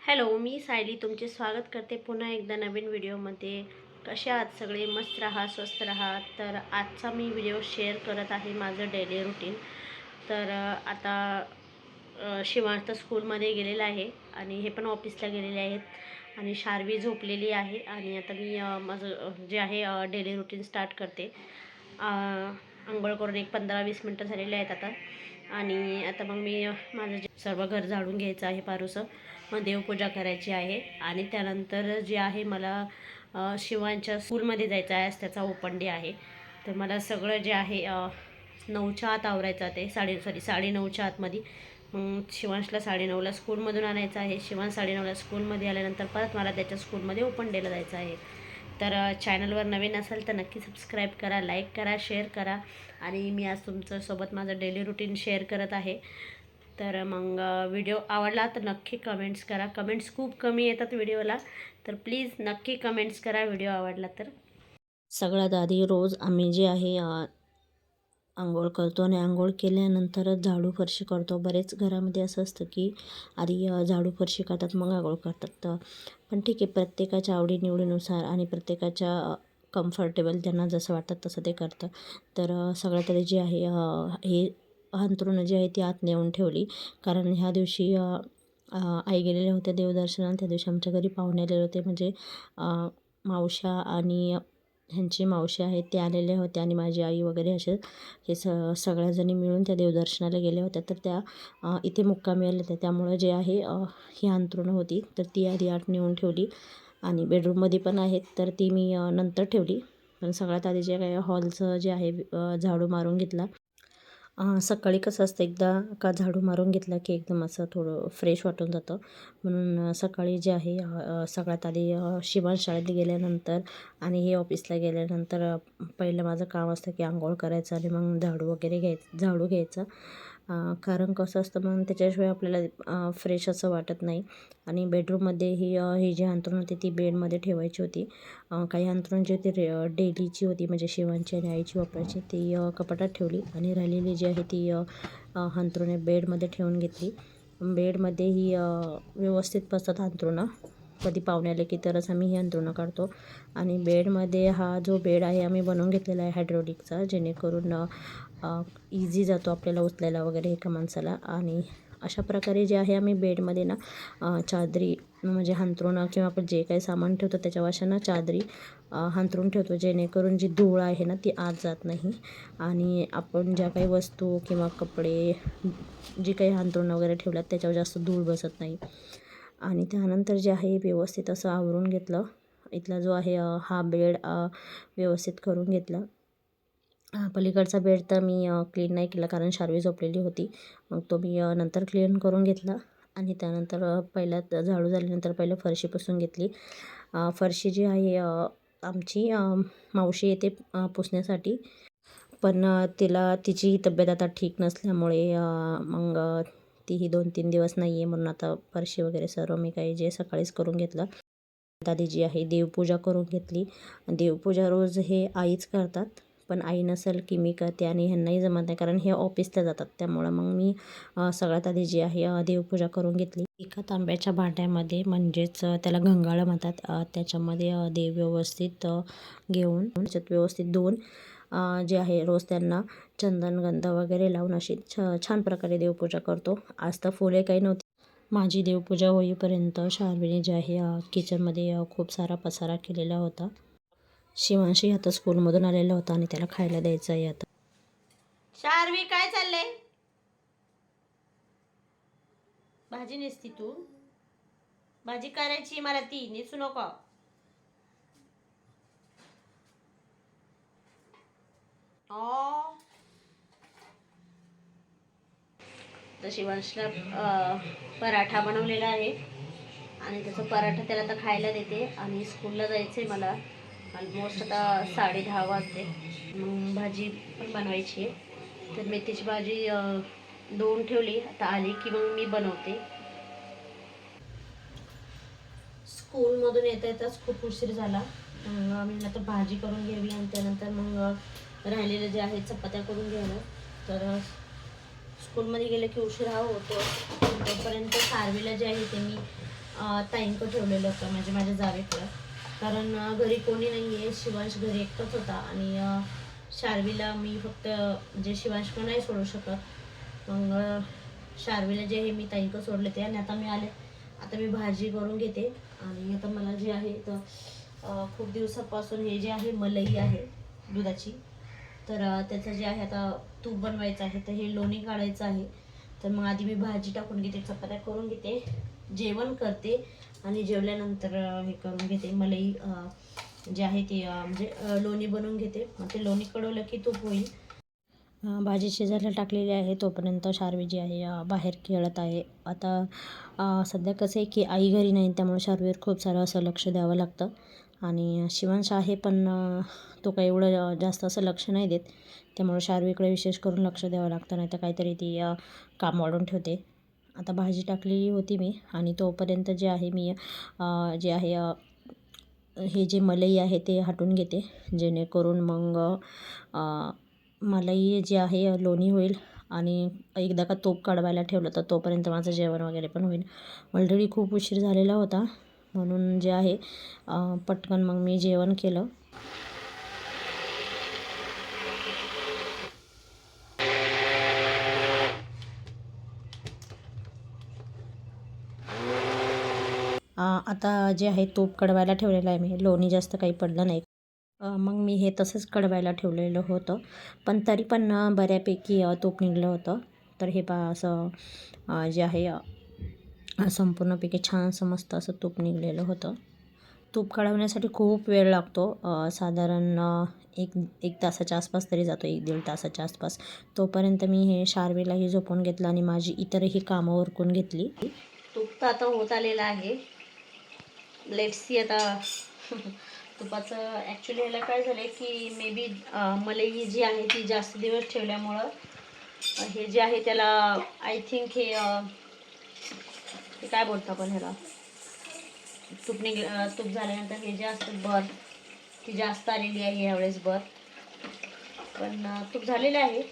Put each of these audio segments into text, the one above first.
Hello मी सायली तुमचे स्वागत करते पुन्हा एकदा नवीन व्हिडिओमध्ये. कसे आहात सगळे? मस्त राहा स्वस्त राहा. तर आजचा मी व्हिडिओ शेअर करत आहे माझं डेली रुटीन तर आता शिवार्थ स्कूलमध्ये गेलेला आहे आणि हे पण ऑफिसला गेलेले आहेत आणि शार्वी झोपलेली आहे आणि आता मी माझं जे आहे डेली रुटीन स्टार्ट करते. आंघोळ करून एक पंधरा वीस मिनटं झालेले आहेत आता. आणि आता मग मी माझं जे सर्व घर झाडून घ्यायचं आहे पारूसं. देवपूजा करायची आहे. आणि त्यानंतर जे आहे मला शिवांच्या स्कूलमध्ये जायचं आहे आज त्याचा ओपन डे आहे. तर मला सगळं जे आहे नऊच्या आत आवरायचं ते साडे सॉरी साडेनऊच्या आतमध्ये. मग शिवांशला साडेनऊला स्कूलमधून आणायचं आहे. शिवांश साडेनऊला स्कूलमध्ये आल्यानंतर परत मला त्याच्या स्कूलमध्ये ओपन डेला जायचं आहे. तर चॅनलवर नवीन असेल तर नक्की सबस्क्राईब करा लाईक करा शेअर करा. आणि मी आज तुमच्यासोबत माझं डेली रुटीन शेअर करत आहे. तर मग व्हिडिओ आवडला तर नक्की कमेंट्स करा. कमेंट्स खूप कमी येतात व्हिडिओला तर प्लीज नक्की कमेंट्स करा व्हिडिओ आवडला तर. सगळ्यात आधी रोज आम्ही जे आहे आंघोळ करतो आणि आंघोळ केल्यानंतरच झाडू फरशी करतो. बरेच घरामध्ये असं असतं की आधी झाडू फरशी करतात मग आंघोळ करतात. तर पण ठीक आहे प्रत्येकाच्या आवडीनिवडीनुसार आणि प्रत्येकाच्या कम्फर्टेबल त्यांना जसं वाटतं तसं ते करतं. तर सगळ्यात आधी जे आहे हे अंथरुणं जी आहे ती आत नेऊन ठेवली. कारण ह्या दिवशी आई गेलेल्या होत्या देवदर्शनाला. त्या दिवशी आमच्या घरी पाहुणे आलेले होते. म्हणजे मावशा मावश्या आणि ह्यांची मावशी आहेत ते आलेले होते आणि माझी आई वगैरे असे हे स सगळ्याजणी मिळून त्या देवदर्शनाला गेल्या होत्या तर त्या इथे मुक्कामी आल्या होत्या. त्यामुळं जे आहे ही अंतरुणं होती. तर ती आधी आत नेऊन ठेवली आणि बेडरूममध्ये पण आहेत. तर ती मी नंतर ठेवली. पण सगळ्यात आधी जे काय हॉलचं जे आहे झाडू मारून घेतला. सकाळी कसं असतं एकदा का झाडू मारून घेतला की एकदम असं थोडं फ्रेश वाटून जातं. म्हणून सकाळी जे आहे सगळ्यात आधी शिवान शाळेत गेल्यानंतर आणि हे ऑफिसला गेल्यानंतर पहिलं माझं काम असतं की आंघोळ करायचं आणि मग झाडू वगैरे घ्यायचं झाडू घ्यायचं. कारण कसं असतं मग त्याच्याशिवाय आपल्याला फ्रेश असं वाटत नाही. आणि बेडरूममध्ये ही ही जी अंथरूण होती ती बेडमध्ये ठेवायची होती. काही अंथरूण जी होती रे डेलीची होती म्हणजे शिवांची आणि आईची वापरायची ती कपाटात ठेवली. आणि राहिलेली जी आहे ती अ, अंथरुणे बेडमध्ये ठेवून घेतली. बेडमध्ये ही व्यवस्थित बसतात अंथरुणं कधी पाहुणे आले की तरच आम्ही ही अंथरुणं काढतो. आणि बेडमध्ये हा जो बेड आहे आम्ही बनवून घेतलेला आहे हायड्रोलिकचा जेणेकरून इझी जातो आपल्याला उचलायला वगैरे एका माणसाला. आणि अशा प्रकारे जे आहे आम्ही बेडमध्ये ना चादरी म्हणजे हांतरुणं किंवा आपण जे काही सामान ठेवतो त्याच्या अशा चादरी अ, हांतरून ठेवतो जेणेकरून जी धूळ आहे ना ती आत जात नाही. आणि आपण ज्या काही वस्तू किंवा कपडे जी काही हांतरुणं वगैरे ठेवल्यात त्याच्यावर जास्त धूळ बसत नाही. आणि त्यानंतर जे आहे व्यवस्थित असं आवरून घेतलं. इथला जो आहे हा बेड व्यवस्थित करून घेतला. पलीकडचा बेड तर मी क्लीन नाही केला कारण शार्वी झोपलेली होती. मग तो मी नंतर क्लीन करून घेतला आणि त्यानंतर पहिल्या झाडू झाल्यानंतर पहिलं फरशी पुसून घेतली. फरशी जी आहे आमची मावशी येते पुसण्यासाठी. पण तिला तिची तब्येत आता ठीक नसल्यामुळे मग तीही दोन तीन दिवस नाही आहे म्हणून आता फरशी वगैरे सर्व मी काही जे सकाळीच करून घेतलं. दादी जी आहे देवपूजा करून घेतली. देवपूजा रोज हे आईच करतात. पण आई नसेल की मी करते आणि ह्यांनाही जमत नाही कारण हे ऑफिसला जातात. त्यामुळं मग मी सगळ्यात आधी जी आहे देवपूजा करून घेतली. एका तांब्याच्या भांड्यामध्ये म्हणजेच त्याला गंगाळं म्हणतात त्याच्यामध्ये देव व्यवस्थित घेऊन त्याच्यात व्यवस्थित धुवून जे आहे रोज त्यांना चंदनगंध वगैरे लावून अशी छ छान प्रकारे देवपूजा करतो. आज तर फुले काही नव्हती. माझी देवपूजा होईपर्यंत शार्विनी जे आहे किचनमध्ये खूप सारा पसारा केलेला होता. शिवांशी आता स्कूलमधून आलेला होता आणि त्याला खायला द्यायचं आहे आता. शार्वी काय चाललंय? भाजी नेसती तू? भाजी करायची मला ती नेसू नको. तर शिवांशला पराठा बनवलेला आहे. आणि त्याचा पराठा त्याला आता खायला देते. आणि स्कूलला जायचं आहे मला. ऑलमोस्ट आता साडे दहा वाजते मग भाजी पण बनवायची आहे. तर मेथीची भाजी दोन ठेवली. आता आली की मग मी बनवते. स्कूलमधून येता येताच खूप उशीर झाला. मग मी आता भाजी करून घ्यावी आणि त्यानंतर मग राहिलेलं जे आहे चपात्या करून घ्यावं तर स्कूलमध्ये गेलं की उशिरा होतो. तोपर्यंत सारवीला जे आहे ते मी ताईंक ठेवलेलं होतं म्हणजे माझ्या जावेकडं. कारण घरी कोणी नाही आहे शिवांश घरी एकटाच होता आणि शार्वीला मी फक्त म्हणजे पण नाही सोडू शकत. मग शार्वीला जे हे मी ताईंकडं सोडले ते. आणि आता मी आले. आता मी भाजी करून घेते. आणि आता मला जे आहे तर खूप दिवसापासून हे जे आहे मलई आहे दुधाची. तर त्याचं जे आहे आता तूप बनवायचं आहे तर हे लोणी काढायचं आहे. तर मग आधी मी भाजी टाकून घेते चपात्या करून घेते. जेवण करते आणि जेवल्यानंतर हे करून घेते. मलई जे आहे ते म्हणजे लोणी बनवून घेते. मग ते लोणी कडवलं की तूप होईल. भाजी शिजायला टाकलेली आहे. तोपर्यंत शार्वी जी आहे बाहेर खेळत आहे. आता सध्या कसं आहे की आई घरी नाही त्यामुळे शार्वीवर खूप सारं असं लक्ष द्यावं लागतं. आणि शिवांश आहे पण तो काही एवढं जास्त असं लक्ष नाही देत. त्यामुळे शार्वीकडे विशेष करून लक्ष द्यावं लागतं. नाही तर काहीतरी ती काम वाढून ठेवते. आता भाजी टाकलेली होती मी आणि तोपर्यंत जे आहे मी जे आहे हे जे मलई आहे ते हटून घेते जेणेकरून मग मलाई मलई जे आहे लोणी होईल आणि एकदा का तूप काढवायला ठेवलं तर तोपर्यंत माझं जेवण वगैरे पण होईल. ऑलरेडी खूप उशीर झालेला होता म्हणून जे आहे पटकन मग मी जेवण केलं. आता जे आहे तूप कडवायला ठेवलेलं आहे मी. लोणी जास्त काही पडलं नाही. मग मी हे तसंच कडवायला ठेवलेलं होतं. पण तरी पण बऱ्यापैकी तूप निघलं होतं. तर हे पा असं जे आहे संपूर्णपैकी छान असं मस्त असं तूप निघलेलं होतं. तूप काढवण्यासाठी खूप वेळ लागतो. साधारण एक एक तासाच्या आसपास तरी जातो. एक दीड तासाच्या आसपास. तोपर्यंत मी हे शारवेलाही झोपून घेतलं आणि माझी इतरही कामं उरकून घेतली. तूप तर आता होत आलेलं आहे. लेट्स सी आता. तुपाचं ॲक्च्युली ह्याला काय झालं आहे की मे बी मलई जी आहे ती जास्त दिवस ठेवल्यामुळं हे जे आहे त्याला आय थिंक हे काय बोलतो आपण ह्याला? तूप निघ तूप झाल्यानंतर हे जे असतं बर ती जास्त आलेली आहे यावेळेस बर पण तूप झालेलं आहे.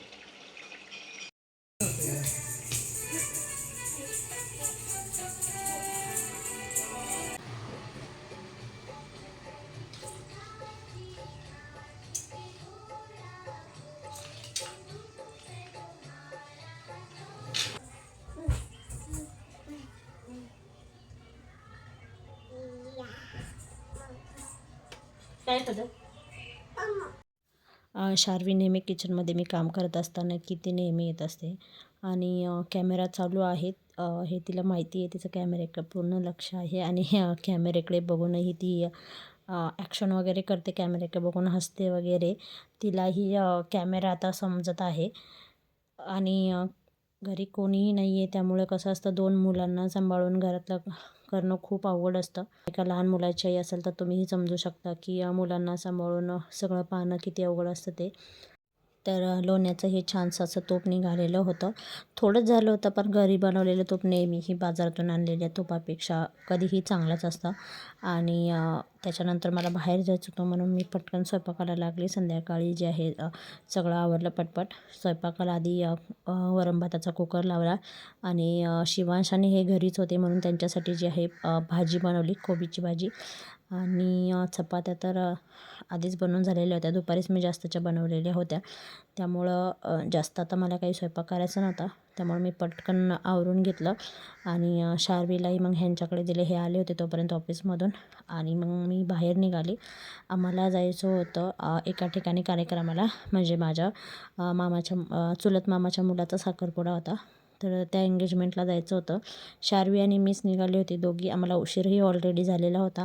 काय पदर शार्वी नेहमी किचनमध्ये मी काम करत असताना की ती नेहमी येत असते. आणि कॅमेरा चालू आहे हे तिला माहिती आहे. तिचं कॅमेऱ्याकडे पूर्ण लक्ष आहे. आणि कॅमेऱ्याकडे बघूनही ती ॲक्शन वगैरे करते. कॅमेऱ्याकडे बघून हसते वगैरे. तिलाही कॅमेरा आता समजत आहे. आणि घरी कोणीही नाही आहे त्यामुळे कसं असतं दोन मुलांना सांभाळून घरातलं करणं खूप अवघड असतं. एका लहान मुलाची आई असेल तर तुम्हीही समजू शकता की या मुलांना सांभाळून सगळं पाहणं किती अवघड असतं ते. तर लोण्याचं हे छानसं असं तूप निघालेलं होतं. थोडंच झालं होतं पण घरी बनवलेलं तूप नेहमीही बाजारातून आणलेल्या तुपापेक्षा कधीही चांगलंच असतं. आणि त्याच्यानंतर मला बाहेर जायचं होतं म्हणून मी पटकन स्वयंपाकाला लागली. संध्याकाळी जे आहे सगळं आवरलं पटपट. स्वयंपाकाला आधी अ, वरण भाताचा कुकर लावला आणि शिवांशाने हे घरीच होते म्हणून त्यांच्यासाठी जी आहे भाजी बनवली कोबीची भाजी. आणि चपात्या तर आधीच बनवून झालेल्या होत्या. दुपारीच मी जास्तच्या बनवलेल्या होत्या. त्यामुळं जास्त आता मला काही स्वयंपाक करायचा नव्हता. त्यामुळे मी पटकन आवरून घेतलं आणि शार्वीलाही मग ह्यांच्याकडे दिले. हे आले होते तोपर्यंत ऑफिसमधून आणि मग मी बाहेर निघाली. आम्हाला जायचं होतं एका ठिकाणी कार्यक्रमाला. म्हणजे माझ्या मामाच्या चुलत मामाच्या मुलाचा साखरपुडा होता. तर त्या एंगेजमेंटला जायचं होतं. शार्वी आणि मीच निघाली होती. दोघी आम्हाला उशीरही ऑलरेडी झालेला होता.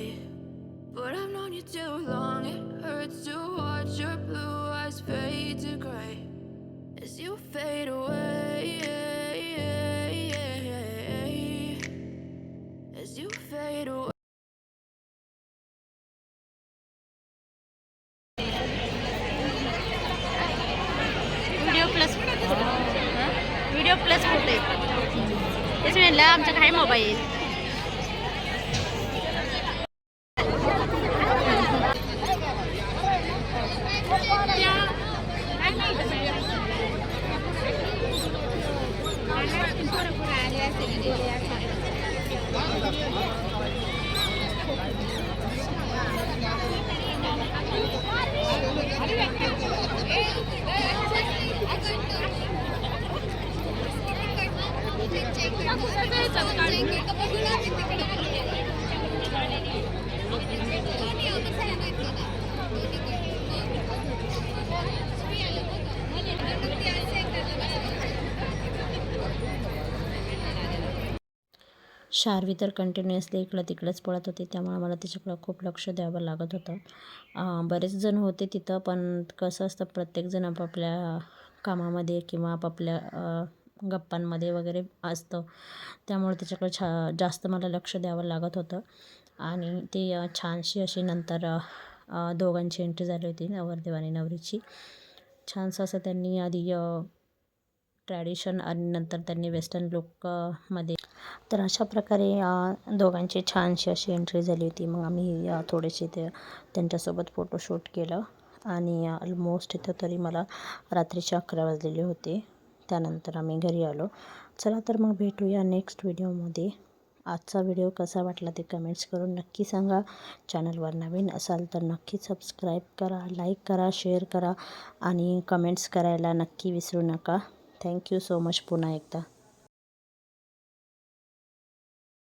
Plus video plus photo तेच म्हणलं आमचा काय मोबाईल शार्वी तर कंटिन्युअसली इकडं तिकडंच पळत होती. त्यामुळे मला तिच्याकडं खूप लक्ष द्यावं लागत होतं. बरेच जण होते तिथं पण कसं असतं प्रत्येकजण आपापल्या कामामध्ये किंवा आपापल्या गप्पांमध्ये वगैरे असतं. त्यामुळे त्याच्याकडे छा जास्त मला लक्ष द्यावं लागत होतं. आणि ती छानशी अशी नंतर दोघांची एंट्री झाली होती नवरदेव आणि नवरीची. छानसं असं त्यांनी आधी ट्रॅडिशन आणि नंतर त्यांनी वेस्टर्न लुकमध्ये तर अशा प्रकारे दोघांची छानशी अशी एंट्री झाली होती. मग आम्ही थोडेसे ते त्यांच्यासोबत फोटोशूट केलं आणि ऑलमोस्ट इथं तरी मला रात्रीचे अकरा वाजलेले होते. त्यानंतर आम्ही घरी आलो. चला तर मग भेटूया नेक्स्ट व्हिडिओमध्ये आजचा व्हिडिओ कसा वाटला ते कमेंट्स करून नक्की सांगा. चॅनलवर नवीन असाल तर नक्की सबस्क्राईब करा लाईक करा शेअर करा आणि कमेंट्स करायला नक्की विसरू नका. थँक्यू सो मच पुन्हा एकदा.